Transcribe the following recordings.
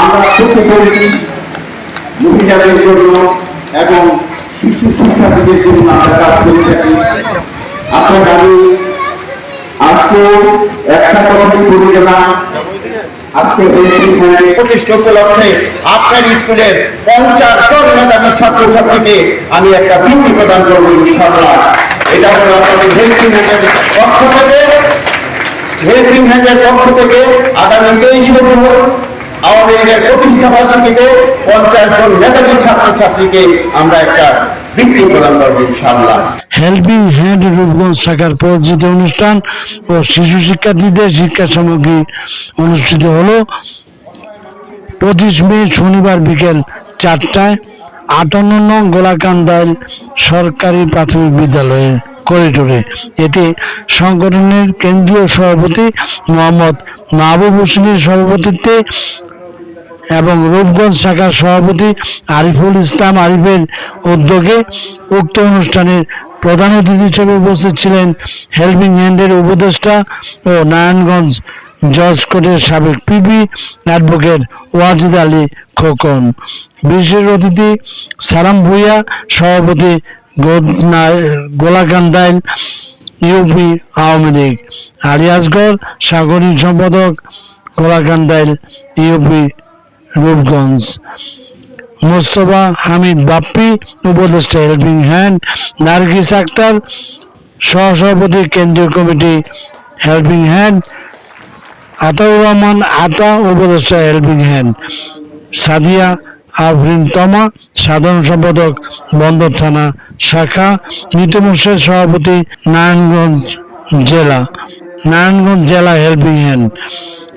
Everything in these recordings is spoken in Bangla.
আমরা মহিলাদের জন্য এবং শিশু শিক্ষার্থীদের জন্য আমরা কাজ করে থাকি। আপনার আজকে একটা কথা বলি না, আজকে এই প্রতিষ্ঠা উপলক্ষে আপনার স্কুলের পঞ্চাশ ছাত্রছাত্রীকে আমি একটা প্রদান করব ইনশাআল্লাহ। এটা হলো আপনাদের হ্যান্ডের পক্ষ থেকে আগামী তেইশ প্রতিষ্ঠা বার্ষিকীতে পঞ্চাশ জন মেধাবী ছাত্রছাত্রীকে আমরা একটা হেল্পিং অনুষ্ঠান ও শিশু শিক্ষার্থীদের শিক্ষা সামগ্রী অনুষ্ঠিত হলো পঁচিশ শনিবার বিকেল চারটায় গোলাকান্দাইল সরকারি প্রাথমিক বিদ্যালয়ের করিডোরে এতে সংগঠনের কেন্দ্রীয় সভাপতি মোহাম্মদ মাহবুব হোসেনের সভাপতিত্বে এবং রূপগঞ্জ শাখার সভাপতি আরিফুল ইসলাম আরিফের উদ্যোগে উক্ত অনুষ্ঠানের প্রধান অতিথি হিসেবে উপস্থিত ছিলেন হেল্পিং হ্যান্ডের উপদেষ্টা ও নারায়ণগঞ্জ জজ কোর্টের সাবেক পিবি অ্যাডভোকেট ওয়াজিদ আলী খোকন। বিশেষ অতিথি সালাম ভুইয়া সভাপতি গোলাকান্দাইল ইউপি আওয়ামী লীগ। আলিয়াসগড় সাগরী সম্পাদক গোলাকান্দাইল ইউপি রূপগঞ্জ। মোস্তফা হামিদ বাপ্পি, উপদেষ্টা হেল্পিং হ্যান্ড, নার্গিস আক্তার, সহসভাপতি, কেন্দ্রীয় committee helping hand, Ataur Rahman Ata, উপদেষ্টা হেল্পিং হ্যান্ড। সাদিয়া আফরিন তমা, সাধারণ সম্পাদক, বন্দর থানা, শাখা মিতু মোর্শেদ সভাপতি, নারায়ণগঞ্জ জেলা। নারায়ণগঞ্জ জেলা হেল্পিং হ্যান্ড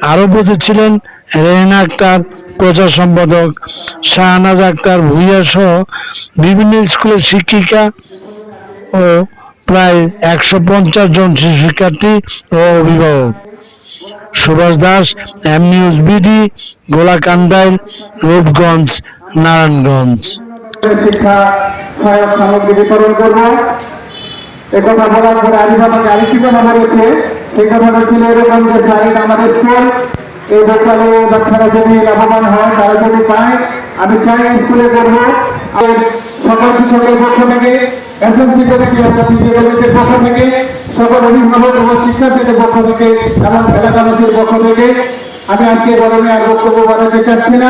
আরও উপস্থিত ছিলেন রেহেনা আক্তার, প্রচার সম্পাদক, শাহনাজ আক্তার, ভুইয়া সহ বিভিন্ন স্কুলের শিক্ষিকা ও প্রায় একশো পঞ্চাশ জন শিশু শিক্ষার্থী ও অভিভাবক। Subhash Das, M news BD, Golakandail, Rupganj, Narayanganj. এই বাচ্চারা যদি হয় যদি পায়, আমি চাই স্কুলে করব সকল শিক্ষকের পক্ষ থেকে এসএসসি কমিটি অর্থাৎ কমিটির পক্ষ থেকে, সকল অভিভাবক এবং শিক্ষার্থীদের পক্ষ থেকে এবং এলাকাবাসীর পক্ষ থেকে আমি আজকে গরমে আর বক্তব্য বাড়াতে চাচ্ছি না।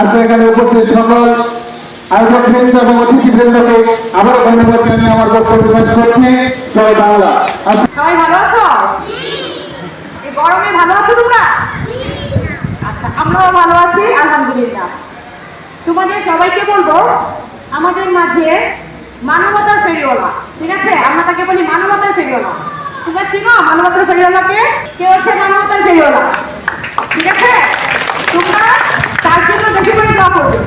আজকে এখানে উপস্থিত সকল আয়োজক বৃন্দ এবং অতিথি বৃন্দকে আবার ধন্যবাদ জানিয়ে আমার বক্তব্য শেষ করছি। জয় বাংলা। আচ্ছা। সবাই ভালো আছো? গরমে ভালো আছো তোমরা? আচ্ছা আমরাও ভালো আছি, আলহামদুলিল্লাহ। তোমাদের সবাইকে বলব, আমাদের মাঝে মানবতার ফেরিওয়ালা, ঠিক আছে? আমরা তাকে বলি মানবতার ফেরিওয়ালা। তোমরা চিনো মানবতার ফেরিওয়ালাকে কে? হচ্ছে মানবতার ফেরিওয়ালা? ঠিক আছে? তোমরা তার জন্য বেশি করে দোয়া করবে।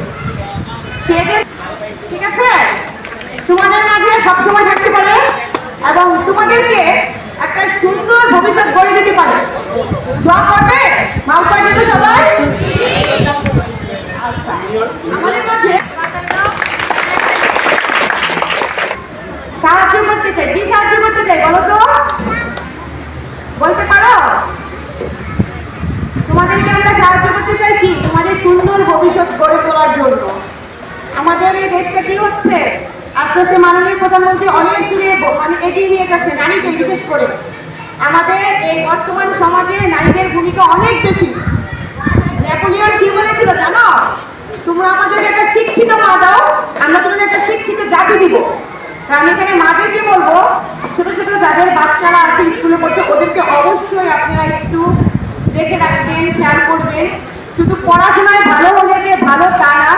ঠিক আছে? তোমাদের মাঝে সবসময় থাকতে পারে এবং তোমাদেরকে একটা সুন্দর ভবিষ্যৎ গড়ে দিতে পারে। দোয়া করবে? মাউ করবে সবাই? আচ্ছা আমাদের মাঝে সাহায্য করতে চাই, কি সাহায্য করতে চাই বলো তো? বলতে পারো? তোমাদেরকে আমরা সাহায্য করতে চাই কি? তোমাদের সুন্দর ভবিষ্যৎ গড়ে তোলার জন্য। আমাদের এই দেশটা কি হচ্ছে? আস্তে আস্তে মাননীয় প্রধানমন্ত্রী অনেক দূরে মানে এগিয়ে নিয়ে যাচ্ছে নারীদের বিশেষ করে। আমাদের এই বর্তমান সমাজে নারীদের ভূমিকা অনেক বেশি। নেপোলিয়ন কি বলেছিল জানো? তোমরা আমাদের একটা শিক্ষিত মা দাও, আমরা তোমাদের একটা শিক্ষিত জাতি দিব। এখানে মাদেরকে বলব? ছোট ছোট যাদের বাচ্চারা আছে, স্কুলে পড়ছে, ওদেরকে অবশ্যই আপনারা একটু দেখে রাখবেন, খেয়াল করবেন। শুধু পড়াশোনায় ভালো হলে যে ভালো, তা না।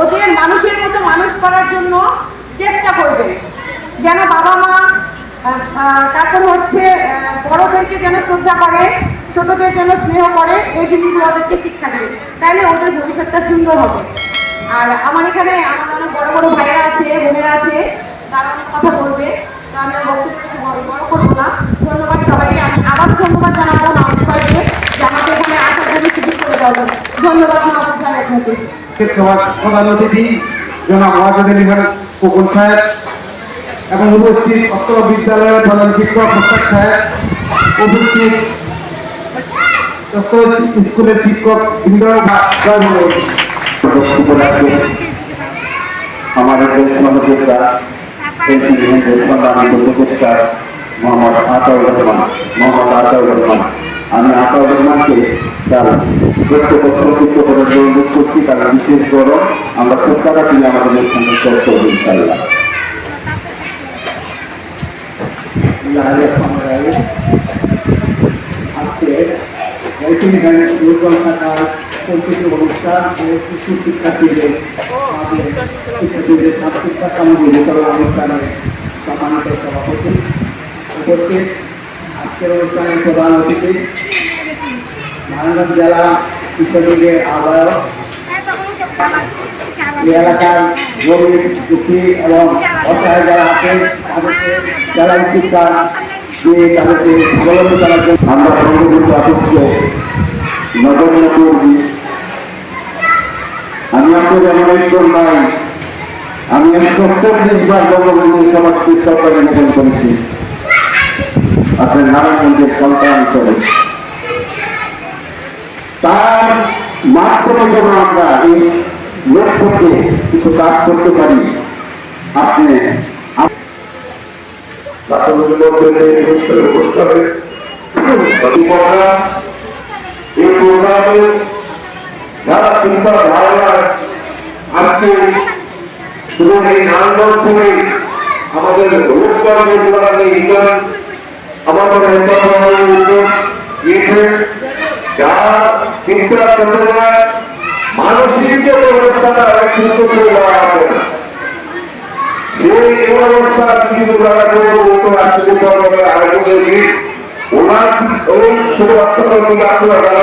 ওদের মানুষের মতো মানুষ করার জন্য চেষ্টা করবেন। যেন বাবা মা তারপর হচ্ছে বড়দেরকে যেন শ্রদ্ধা করে, ছোটদের যেন স্নেহ করে, এই জিনিসগুলো ওদেরকে শিক্ষা দেবে তাহলে ওদের ভবিষ্যৎটা সুন্দর হবে। আর আমার এখানে আমার অনেক বড় বড় ভাইয়েরা আছে, বোনেরা আছে। তারা অনেক কথা বলবে। আমি বক্তব্য বেশি বড় বড় করব না। ধন্যবাদ সবাইকে। আমি আবার ধন্যবাদ জানাব নামাজ যে আমাকে এখানে আসার জন্য সুযোগ করে দেওয়ার ধন্যবাদ নামাজ ভাই আপনাকে। সভার প্রধান অতিথি জনাব কুকুর সাহেব এবং উপস্থিত অত্র বিদ্যালয়ের প্রধান শিক্ষক মোস্তাক সাহেব উপস্থিত স্কুলের শিক্ষক রাখবেন দেশ সহযোগিতা সংগ্রামিত উপদেষ্টা মোহাম্মদ আতাউর রহমান মোহাম্মদ আতাউর রহমান আমি আতাউর রহমানকে তার সংক্ষিপ্ত করার জন্য করছি তার বিশেষ গরম আমরা প্রত্যাশা তিনি আমাদের অনুষ্ঠানে করতে ইনশাল্লাহ আজকে পরিচিত অনুষ্ঠান শিক্ষার্থীদের শিক্ষার্থীদের সাংস্কৃতিক সামগ্রী বিতরণ অনুষ্ঠানে সম্মানিত সভাপতি উপস্থিত। আজকের অনুষ্ঠানের প্রধান অতিথি নারায়ণগঞ্জ জেলা শিক্ষার্থীদের আহ্বায়ক। এলাকার গরিব দুঃখী এবং অসহায় যারা আছেন তাদেরকে যারা শিক্ষা দিয়ে তাদেরকে স্বাবলম্বী করার জন্য আমরা করবি আমি আপনাদের অনেকজন নাই আমি একশো চল্লিশ বার বঙ্গবন্ধু সমাজকে সরকারে নিবেদন করেছি। আপনার নারায়ণগঞ্জের সন্তান হিসেবে। তার মাধ্যমে যেন আমরা এই লক্ষ্যকে কিছু কাজ করতে পারি আপনি এই অনুষ্ঠানে অনুষ্ঠানে প্রতিপক্ষরা এই প্রোগ্রামে যারা চিন্তা ধারণা আজকে শুধু এই নারায়ণগঞ্জ থেকে আমাদের যোজনা এই ইন্টার আমাদের উদ্যোগ দিয়েছে যারা চিন্তা চেতনা মানসিক যে ব্যবস্থাটা চিন্তা করে দেওয়া হবে না সেই অবস্থা কিছু যারা করব ও তো রাষ্ট্রীয় পর্যায়ে ওনার ওই শুধুমাত্র আপনারা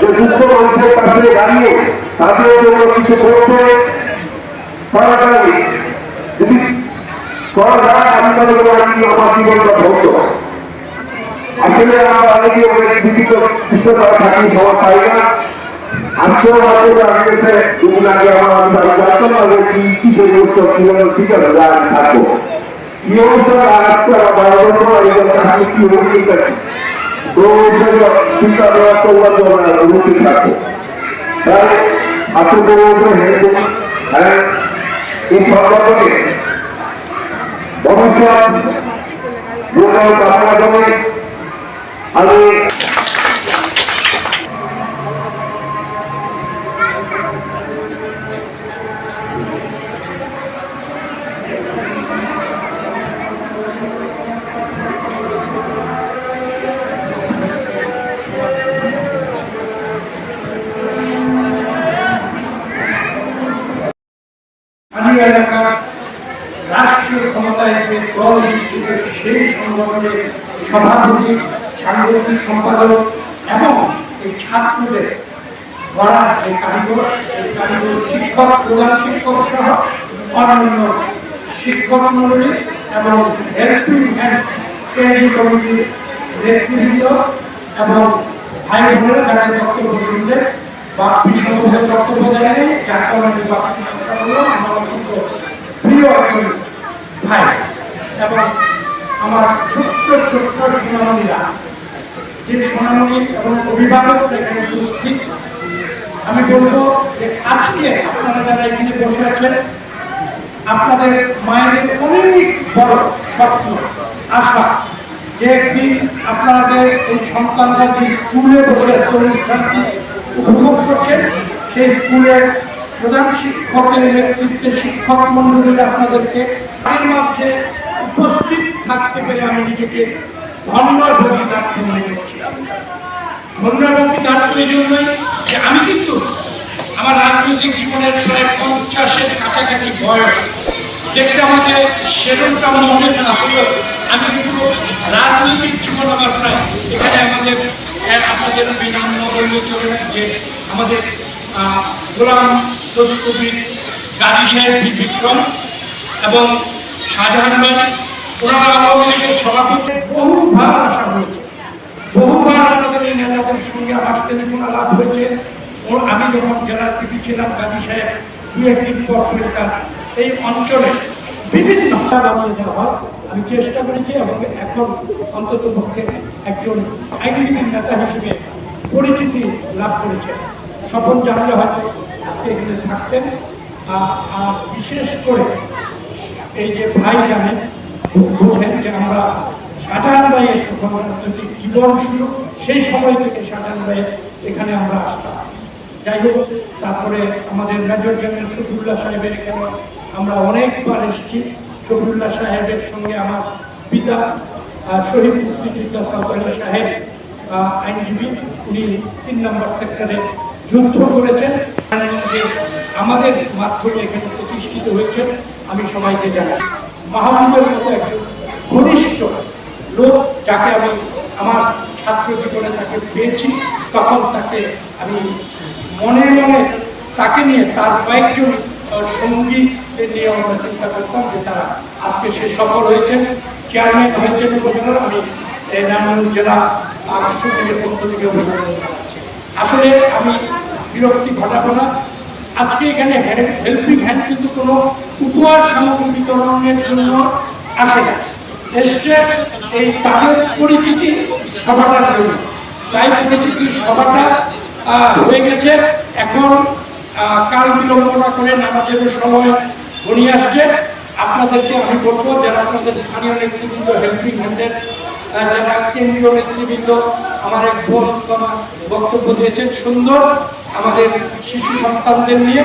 যে দুঃখ মানুষের পাশে দাঁড়িয়ে তাদের জন্য কিছু করতে পারা যায় যদি করা যায় আমি মনে আমি আমার জীবনটা ধরত আসলে আমরা অনেকে অনেক বিভিন্ন শিক্ষকরা থাকি সবার পাই না আজকেও আমাদের আগে গেছে দুদিন আগে আমার আমি বাড়ি জানতাম না যে কি কিসের অবস্থা কীভাবে ঠিক যা আমি থাকব। কি অবস্থা আজকে আমার বারবার পর এই কথা আমি কি অবস্থা তো চিন্তা করা করবার জন্য অবশ্যই থাকব তাই আপনাদের উপরে হেল্প হ্যাঁ এই সংগঠনে ভবিষ্যৎ দুর্বল কামনা আমি সভাপতি সাংগঠনিক সম্পাদক এবং এই ছাত্রদের গড়ার যে কারিগর, এই কারিগর শিক্ষক, প্রধান শিক্ষক সহ অন্যান্য শিক্ষক মন্ডলী এবং হেল্পিং এবং ভাই বোনেরা বক্তব্য বক্তব্য যার কারণে আমার অত্যন্ত প্রিয় ভাই এবং আমার ছোট্ট ছোট্ট সোনামণিরা। যে সোনামণি এবং অভিভাবক এখানে উপস্থিত, আমি বলব যে আজকে আপনারা যারা এখানে বসে আছেন, আপনাদের মায়েদের অনেক বড় স্বপ্ন, আশা যে একদিন আপনাদের এই সন্তানরা যে স্কুলে বসে অনুষ্ঠানটি উপভোগ করছেন, সেই স্কুলের প্রধান শিক্ষকের নেতৃত্বে শিক্ষক মন্ডলীরা আপনাদেরকে উপস্থিত থাকতে পেরে আমি নিজেকে ধন্যবাদী থাকতে মনে করছি। ধন্যবাদী থাকতে জন্যই যে আমি কিন্তু আমার রাজনৈতিক জীবনের প্রায় পঞ্চাশের কাছাকাছি বয়স। দেখতে আমাকে সেরকমটা মনে না হলেও আমি কিন্তু রাজনৈতিক জীবন আমার প্রায় এখানে আমাদের হ্যাঁ, আপনাদের বিনম্র চলে যে আমাদের গোলাম দোষকবির গাজী সাহেব বিক্রম এবং শাহজাহান ওনারা বহুবার বহুবার আপনাদের এই নেতাদের সঙ্গে আমার টেলিফোন আলাপ হয়েছে। ও আমি যখন জেলার পিপি ছিলাম সাহেব দু একদিন পর এই অঞ্চলে বিভিন্ন দেওয়া আমি চেষ্টা করেছি এবং এখন অন্তত পক্ষে একজন আইনজীবী নেতা হিসেবে পরিচিতি লাভ করেছে। সফল জানলে হয়তো আজকে এখানে থাকতেন। আর বিশেষ করে এই যে ভাই জানেন বুঝেন যে আমরা শাহজাহান ভাইয়ের রাজনৈতিক জীবন শুরু, সেই সময় থেকে শাহজাহান ভাইয়ের এখানে আমরা আসতাম। যাই হোক, তারপরে আমাদের মেজর জেনারেল শফিউল্লাহ সাহেবের এখানে আমরা অনেকবার এসেছি। শফিউল্লাহ সাহেবের সঙ্গে আমার পিতা শহীদ মুক্তিযোদ্ধা সাউদালি সাহেব আইনজীবী, উনি তিন নম্বর সেক্টরে যুদ্ধ করেছেন। আমাদের মাধ্যমে এখানে প্রতিষ্ঠিত হয়েছে আমি সবাইকে জানাই মাহবুবের মতো একজন ঘনিষ্ঠ লোক যাকে আমি আমার ছাত্র জীবনে তাকে পেয়েছি, তখন তাকে আমি মনে মনে তাকে নিয়ে তার কয়েকজন সঙ্গীদের নিয়ে আমরা চিন্তা করতাম যে তারা আজকে সে সফল হয়েছেন। চেয়ারম্যান হয়েছেন উপজেলার, আমি এই জেলা পক্ষ থেকে অভিনন্দন আসলে আমি বিরক্তি ঘটাবো না। আজকে এখানে হেল্পিং হ্যান্ড কিন্তু কোনো উপহার সামগ্রী বিতরণের জন্য আসে না। এসছে এই তাদের পরিচিতি সভাটার জন্য। তাই পরিচিতি সভাটা হয়ে গেছে। এখন কাল বিলম্বনা করে নামাজের সময় ঘনিয়ে আসছে। আপনাদেরকে আমি বলব, যারা আপনাদের স্থানীয় নেতৃবৃন্দ হেল্পিং হ্যান্ডের যারা কেন্দ্রীয় নেতৃবৃন্দ আমার এক বোন বক্তব্য দিয়েছেন, সুন্দর, আমাদের শিশু সন্তানদের নিয়ে।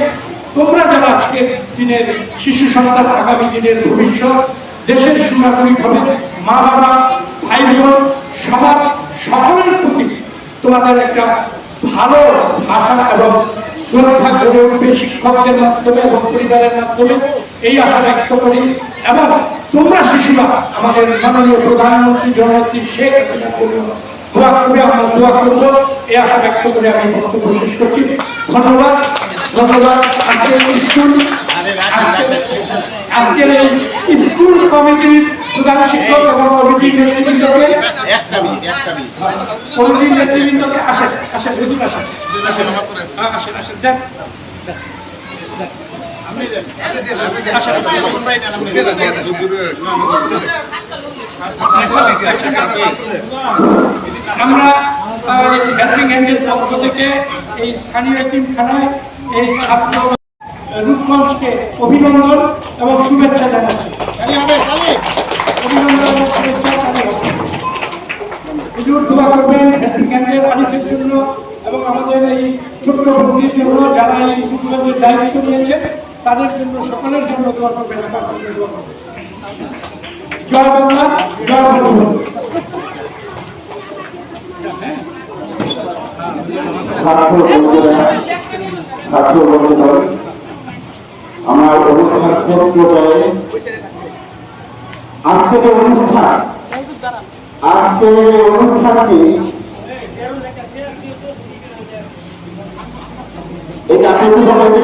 তোমরা যারা আজকের দিনের শিশু সন্তান, আগামী দিনের ভবিষ্যৎ, দেশের সুনাগরিক হবে, মা বাবা ভাই বোন সবার সকলের প্রতি তোমাদের একটা ভালো ভাষা এবং শ্রদ্ধা গড়ে উঠবে শিক্ষকদের মাধ্যমে এবং পরিবারের মাধ্যমে এই আশা ব্যক্ত করি। এবং তোমরা শিশুরা আমাদের মাননীয় প্রধানমন্ত্রী জননেত্রী শেখ জন্য দোয়া করবে, আমরা দোয়া করব। এই আশা ব্যক্ত করে আমি বক্তব্য শেষ করছি। ধন্যবাদ ধন্যবাদ। আজকের স্কুল, আজকের- এই স্কুল কমিটির প্রধান শিক্ষক এবং কমিটির নেতৃবৃন্দকে কমিটির নেতৃবৃন্দকে আসেন আসেন আসেন। আসেন আসেন আসেন আমরা ব্যাটারিং হ্যান্ডের পক্ষ থেকে এই স্থানীয় এতিমখানায় এই রূপগঞ্জকে অভিনন্দন এবং শুভেচ্ছা জানাচ্ছি। এবং আমাদের এই ছোট্ট বন্ধুর জন্য যারা এই দায়িত্ব নিয়েছে তাদের জন্য সকলের জন্য আমার জয় বাংলা জয় বন্ধুরা আমার অনুষ্ঠান আজকের অনুষ্ঠান অনুষ্ঠানটি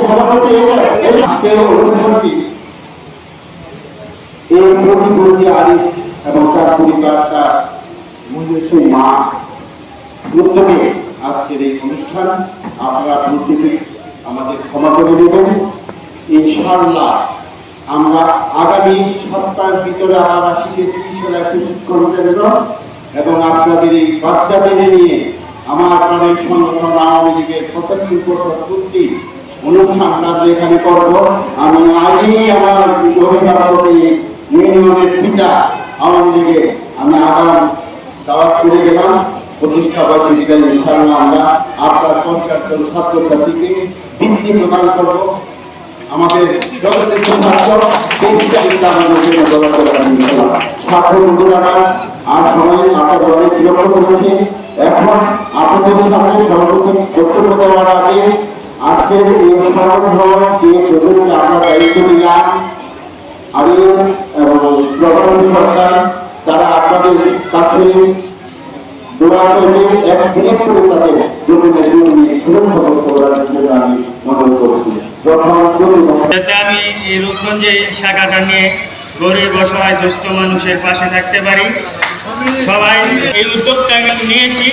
সভাপতি সভাপতি এই প্রতিবন্ধী আজকের এই অনুষ্ঠান আপনারা প্রত্যেকে আমাদের ক্ষমা করে দেবেন। ইনশাআল্লাহ আমরা আগামী সপ্তাহের ভিতরে আমরা শিখেছি সেটা এবং আপনাদের এই বাচ্চাদের নিয়ে আমার প্রাণের সংগঠন আওয়ামী লীগের পঁচাত্তর বছর পূর্তি অনুষ্ঠান আমরা এখানে করব, আমি আজই আমার অভিভাবক এই ইউনিয়নের পিতা আওয়ামী লীগের আমি আগাম দাওয়াত করে গেলাম। প্রতিষ্ঠা বার্ষিকীতে ইনশাআল্লাহ আমরা আপনার জন ছাত্রছাত্রীকে বৃত্তি প্রদান করব। আমাদের জগতের ছাত্র কিন্তু আমাদের জন্য দোয়া করবেন ছাত্র বন্ধুরা আর সময় আপনার অনেক বিরক্ত করেছে এখন আপনাদের সামনে সর্বপ্রথম বক্তব্য আগে আজকের এই যে আমরা দায়িত্ব নিলাম আমি সরকার, তারা আপনাদের কাছে আমি আমি এই রূপগঞ্জে শাখাটা নিয়ে গরিব অসহায় দুস্থ মানুষের পাশে থাকতে পারি। সবাই এই উদ্যোগটা আমি নিয়েছি।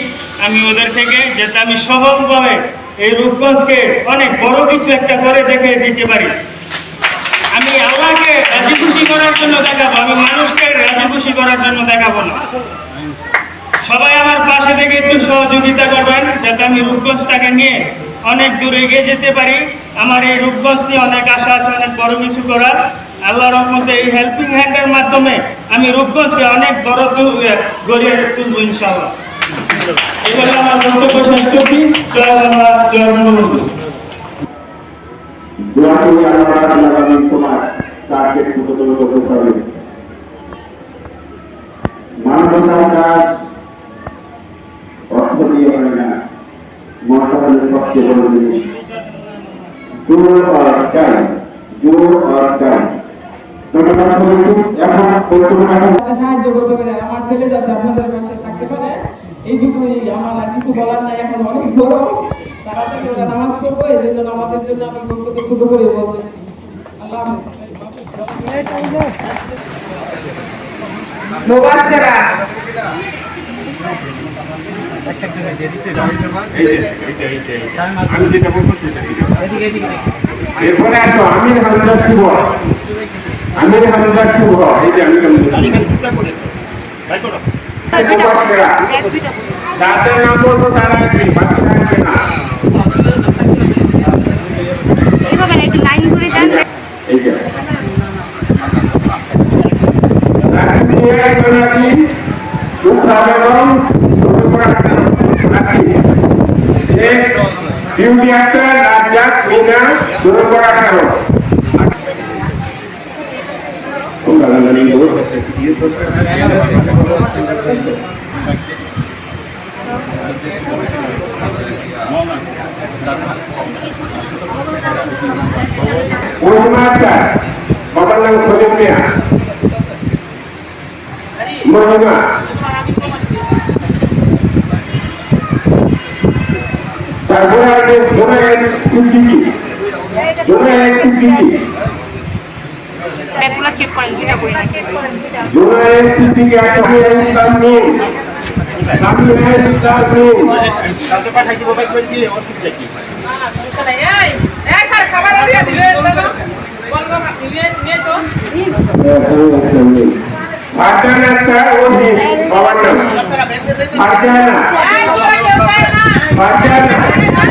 আমি ওদের থেকে যাতে আমি সফলভাবে এই রূপগঞ্জকে অনেক বড় কিছু একটা করে দেখে দিতে পারি। আমি আল্লাহকে রাজি খুশি করার জন্য দেখাবো, আমি মানুষকে রাজি খুশি করার জন্য দেখাবো না। সবাই আমার পাশে থেকে একটু সহযোগিতা করবেন, যাতে আমি রূপগঞ্জটাকে নিয়ে অনেক দূর এগিয়ে যেতে পারি। আমার এই রূপগঞ্জ নিয়ে অনেক আশা আছে, অনেক বড় কিছু করার। আল্লাহ রহমতে এই হেল্পিং হ্যান্ডের মাধ্যমে আমি রূপগঞ্জকে অনেক বড় গড়িয়ে তুলবো ইনশাআল্লাহ। এগুলো আমার বক্তব্য শেষ করছি। জয় বাংলা, জয় মানবতার জোর আর টাইম জোর আর টাইম সাহায্য করতে পারে। আমার ছেলে যাতে আপনাদের পাশে থাকতে পারে এইটুকুই আমার আর কিছু বলার নাই। এখন অনেক গরম তাড়াতাড়ি ওরা নামাজ পড়ব এই জন্য নামাজের জন্য আমি বক্তব্য ছোট করে বলতেছি। আল্লাহ এরপরে আসো আমির হামদার শুভ আমির হামদার শুভ এই যে আমি মুবাশশিরা। যাদের নাম বলব তারা আসবে বাকি আসবে না। এই যে। ডিউটি একটা রাজ্জাক মিনা কারণ minggu Mengumatkan pemenang sebelumnya menerima. Jagoan Junaid Sugigi Junaid Sugigi Zonayer check করেন দুইটা করে চেক করেন জোনায়ের সিদ্দিকি আশাফুল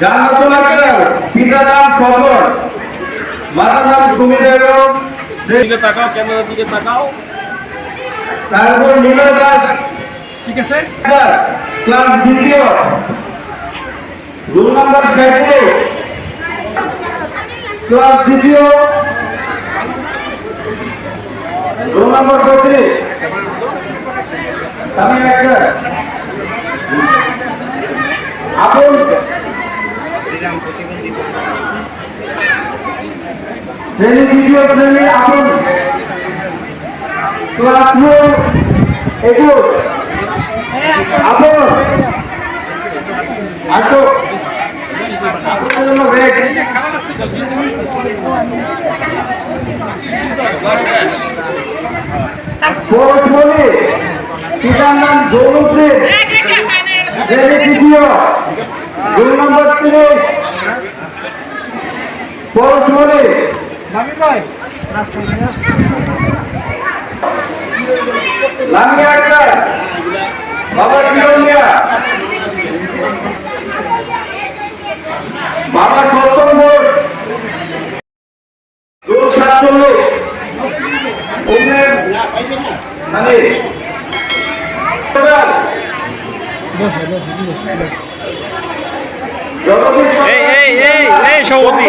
জান্নাতুল আক্তার পিতা নাম সফর মাতা নাম সুমিতা বেগম দিকে তাকাও ক্যামেরার দিকে তাকাও। তারপর নীলা দাস। ঠিক আছে? ক্লাস দ্বিতীয়। Roll number cycle. ক্লাস দ্বিতীয়। রোল নাম্বার বত্রিশ। আমি একটা শ্রেণি দ্বিতীয় শ্রেণি আপন ক্লাস টু একুশ আপন আসো। আপনার জন্য ব্যাগ কোচ বলে পিতার নাম জৌলুদ্দিন শ্রেণি তৃতীয় দুই নম্বর কোচ বলে লামিয়া বাবা কিরমিয়া বাবা সপ্তম বোর্ড দূর সাতচল্লিশ। মানে এই এই এই এই সভাপতি।